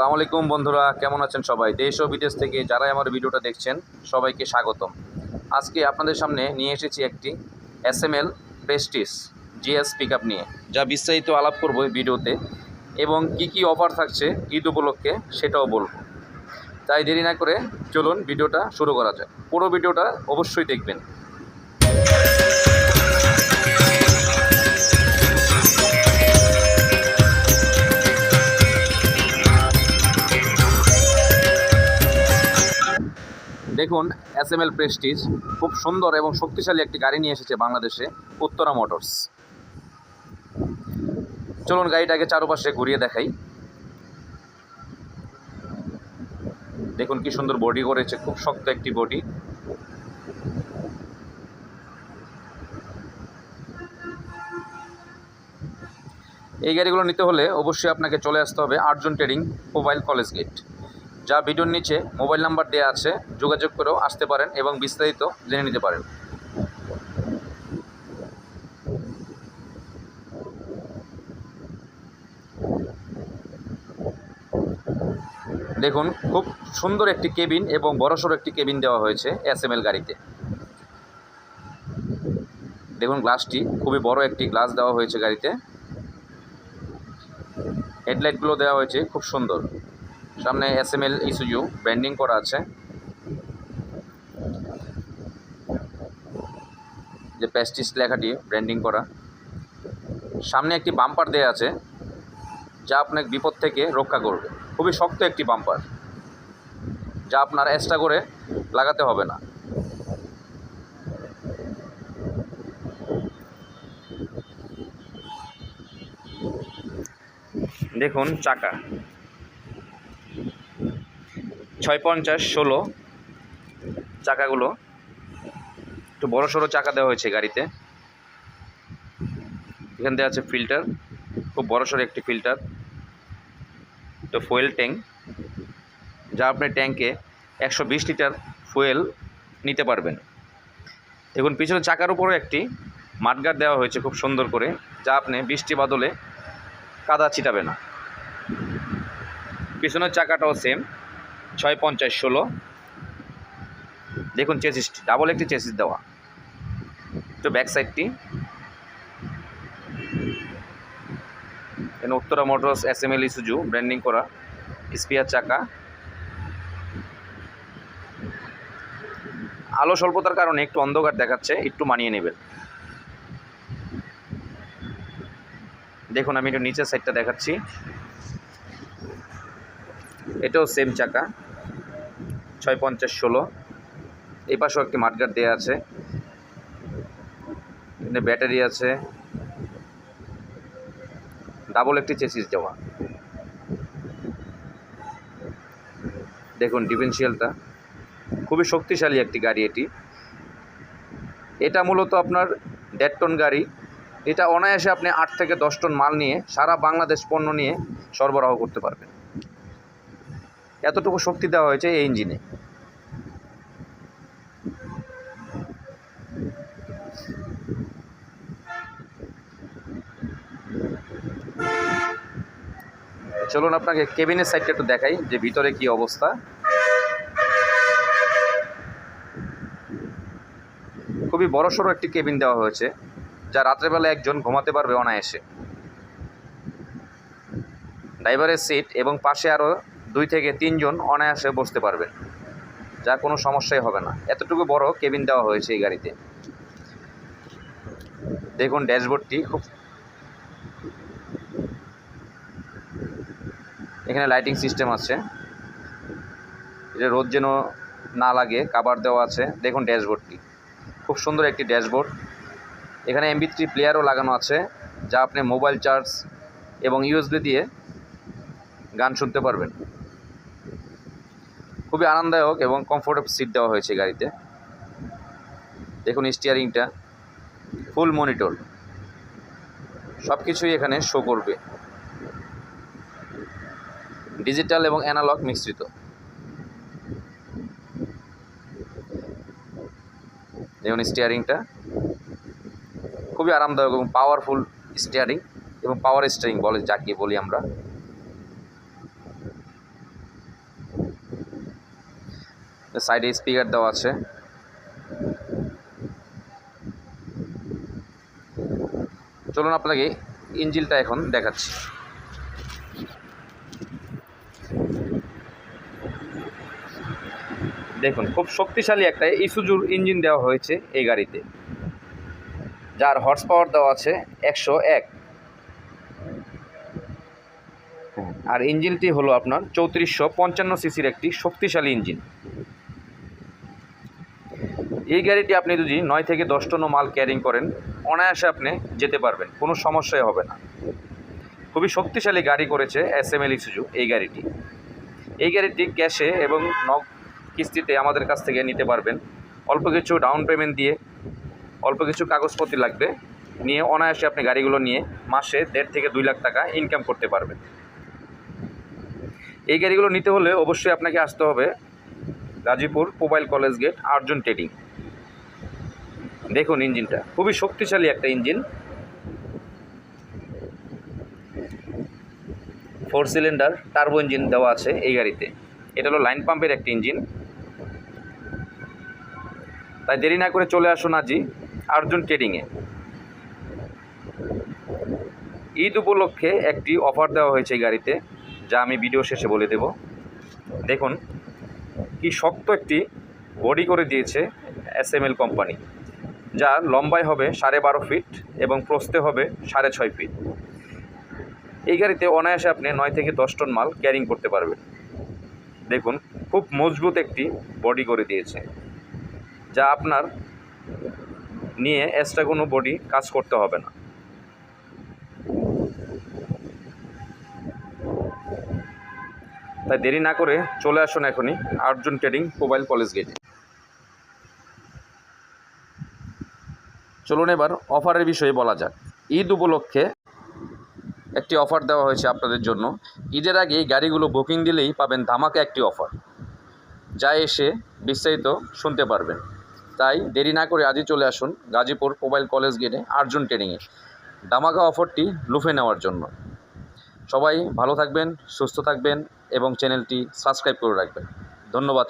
আসসালামু আলাইকুম বন্ধুরা, কেমন আছেন সবাই? দেশ ও বিদেশ থেকে যারাই আমার ভিডিওটা দেখছেন, সবাইকে স্বাগতম। আজকে আপনাদের সামনে নিয়ে এসেছি একটি S M L Prestige GS pick নিয়ে, যা বিস্তারিত আলাপ করব ভিডিওতে এবং কি কি অফার থাকছে, ঈদ উপলক্ষে সেটাও বলব। তাই দেরি না করে চলুন ভিডিওটা শুরু করা যায় পুরো ভিডিওটা অবশ্যই দেখবেন। দেখুন এস এম এল প্রেস্টিজ খুব সুন্দর এবং শক্তিশালী একটি গাড়ি নিয়ে এসেছে বাংলাদেশে, উত্তরা মোটরস চলুন গাড়িটাকে চারপাশে ঘুরিয়ে দেখাই। দেখুন কি সুন্দর বডি করেছে, খুব শক্ত একটি বডি এই গাড়িগুলো নিতে হলে অবশ্যই আপনাকে চলে আসতে হবে আটজন ট্রেডিং মোবাইল কলেজ গেট। যা ভিডিওর নিচে মোবাইল নাম্বার দেওয়া আছে, যোগাযোগ করেও আসতে পারেন এবং বিস্তারিত জেনে নিতে পারেন। দেখুন, খুব সুন্দর একটি কেবিন এবং বড়সড় একটি কেবিন দেওয়া হয়েছে এস এম এল গাড়িতে। দেখুন, গ্লাসটি খুবই বড় একটি গ্লাস দেওয়া হয়েছে গাড়িতে। হেডলাইটগুলো দেওয়া হয়েছে, খুব সুন্দর। সামনে S M L Isuzu branding করা আছে। যে প্যাস্টিস লেখাটি ব্র্যান্ডিং করা। সামনে একটি বাম্পার দেয়া আছে, যা আপনাকে বিপদ থেকে রক্ষা করবে। খুবই শক্ত একটি বাম্পার যা আপনার এক্সট্রা করে লাগাতে হবে না। দেখুন, চাকা। ছয় পঞ্চাশ ষোলো চাকাগুলো। একটু বড় সড়ো চাকা দেওয়া হয়েছে গাড়িতে। এখান দেওয়া আছে ফিল্টার, খুব বড় সড়ো একটি ফিল্টার। তো ফুয়েল ট্যাঙ্ক, যা আপনি ট্যাঙ্কে একশো বিশ লিটার ফুয়েল নিতে পারবেন। দেখুন, পিছনে চাকার উপরও একটি মাঠগার দেওয়া হয়েছে খুব সুন্দর করে, যা আপনি বৃষ্টি বাদলে কাদা ছিটাবে না। পিছনের চাকাটাও সেম ছয় পঞ্চাশ ষোলো। দেখুন চেসিসটি ডাবল একটি চেসিস দেওয়া। তো ব্যাক সাইডটি এখানে Uttara motors S M L Isuzu branding করা। স্পিয়ার চাকা। আলো স্বল্পতার কারণে একটু অন্ধকার দেখাচ্ছে, একটু মানিয়ে নেবেন। দেখুন, আমি একটু নিচের সাইডটা দেখাচ্ছি। এটাও সেম চাকা, ছয় পঞ্চাশ ষোলো। এই পাশেও একটি মাঠগার্ড দেওয়া আছে। এখানে ব্যাটারি আছে। ডাবল একটি চেসিস দেওয়া। দেখুন ডিফেন্সিয়ালটা খুবই শক্তিশালী একটি গাড়ি এটি। এটা মূলত আপনার দেড় টন গাড়ি। এটা অনায়াসে আপনি আট থেকে দশ টন মাল নিয়ে সারা বাংলাদেশ পণ্য নিয়ে সরবরাহ করতে পারবেন। এতটুকু শক্তি দেওয়া হয়েছে এই ইঞ্জিনে। চলুন আপনাকে কেবিনের সাইডটা একটু দেখাই যে ভিতরে কি অবস্থা। খুবই বড়সড় একটি কেবিন দেওয়া হয়েছে, যা রাত্রেবেলা একজন ঘুমাতে পারবে অনায়াসে। ড্রাইভারের সিট এবং পাশে আরও দুই থেকে তিনজন অনায়াসে বসতে পারবেন যা কোনো সমস্যাই হবে না। এতটুকু বড় কেবিন দেওয়া হয়েছে এই গাড়িতে। দেখুন ড্যাশবোর্ডটি খুব এখানে লাইটিং সিস্টেম আছে। এটা রোদ যেন না লাগে, কাবার দেওয়া আছে। দেখুন ড্যাশবোর্ডটি। খুব সুন্দর একটি ড্যাশবোর্ড। এখানে এমবি থ্রি প্লেয়ারও লাগানো আছে, যা আপনি মোবাইল চার্জ এবং ইউএসবি দিয়ে গান শুনতে পারবেন। খুবই আরামদায়ক এবং কমফোর্টেবল সিট দেওয়া হয়েছে গাড়িতে। দেখুন স্টিয়ারিংটা ফুল মনিটর সব কিছুই এখানে শো করবে। ডিজিটাল এবং অ্যানালগ মিশ্রিত। দেখুন স্টিয়ারিংটা খুবই আরামদায়ক এবং পাওয়ারফুল স্টিয়ারিং এবং পাওয়ার স্টিয়ারিং বলে, যাকে বলি আমরা। সাইডে স্পিকার দেওয়া আছে। চলুন আপনাকে ইঞ্জিলটা এখন দেখাচ্ছি। দেখুন, খুব শক্তিশালী একটা ইসুজুর ইঞ্জিন দেওয়া হয়েছে এই গাড়িতে। যার হর্স পাওয়ার দেওয়া আছে একশো এক। আর ইঞ্জিনটি হলো আপনার চৌত্রিশশো পঞ্চান্ন সিসির একটি শক্তিশালী ইঞ্জিন। এই গাড়িটি আপনি যদি নয় থেকে দশ টন মাল ক্যারিং করেন, অনায়াসে আপনি যেতে পারবেন, কোনো সমস্যাই হবে না। খুবই শক্তিশালী গাড়ি করেছে এস এম এল ইসুজু এই গাড়িটি। এই গাড়িটি ক্যাশে এবং নগ কিস্তিতে আমাদের কাছ থেকে নিতে পারবেন। অল্প কিছু ডাউন পেমেন্ট দিয়ে, অল্প কিছু কাগজপত্র লাগবে, নিয়ে অনায়াসে আপনি গাড়িগুলো নিয়ে মাসে দেড় থেকে দুই লাখ টাকা ইনকাম করতে পারবেন। এই গাড়িগুলো নিতে হলে অবশ্যই আপনাকে আসতে হবে Gazipur mobile college gate, Arjun trading. দেখুন ইঞ্জিনটা। খুবই শক্তিশালী একটা engine. Four cylinder, turbo engine দেওয়া আছে এই গাড়িতে। এটা হলো লাইন পাম্পের একটি ইঞ্জিন। তাই দেরি না করে চলে আসুন আজই আর্জুন ট্রেডিংয়ে ঈদ উপলক্ষে একটি অফার দেওয়া হয়েছে এই গাড়িতে, যা আমি ভিডিও শেষে বলে দেব। দেখুন, কি শক্ত একটি বডি করে দিয়েছে এস কোম্পানি। যা লম্বায় হবে সাড়ে বারো ফিট এবং প্রস্থে হবে সাড়ে ছয় ফিট। এই গাড়িতে অনায়াসে আপনি নয় থেকে দশ টন মাল ক্যারিং করতে পারবেন। দেখুন, খুব মজবুত একটি বডি করে দিয়েছে, যা আপনার নিয়ে এক্সট্রা কোনো বডি কাজ করতে হবে না। তাই দেরি না করে চলে আসুন এখনই আর্জুন ট্রেডিং মোবাইল কলেজ গেটে। চলুন এবার অফারের বিষয়ে বলা যাক। ঈদ উপলক্ষে একটি অফার দেওয়া হয়েছে আপনাদের জন্য। ঈদের আগে গাড়িগুলো বুকিং দিলেই পাবেন ধামাকা একটি অফার, যা এসে বিস্তারিত শুনতে পারবেন। তাই দেরি না করে আজই চলে আসুন গাজীপুর মোবাইল কলেজ গেটে আর্জুন ট্রেনিংয়ে ধামাকা অফারটি লুফে নেওয়ার জন্য। সবাই ভালো থাকবেন, সুস্থ থাকবেন এবং চ্যানেলটি সাবস্ক্রাইব করে রাখবেন। ধন্যবাদ।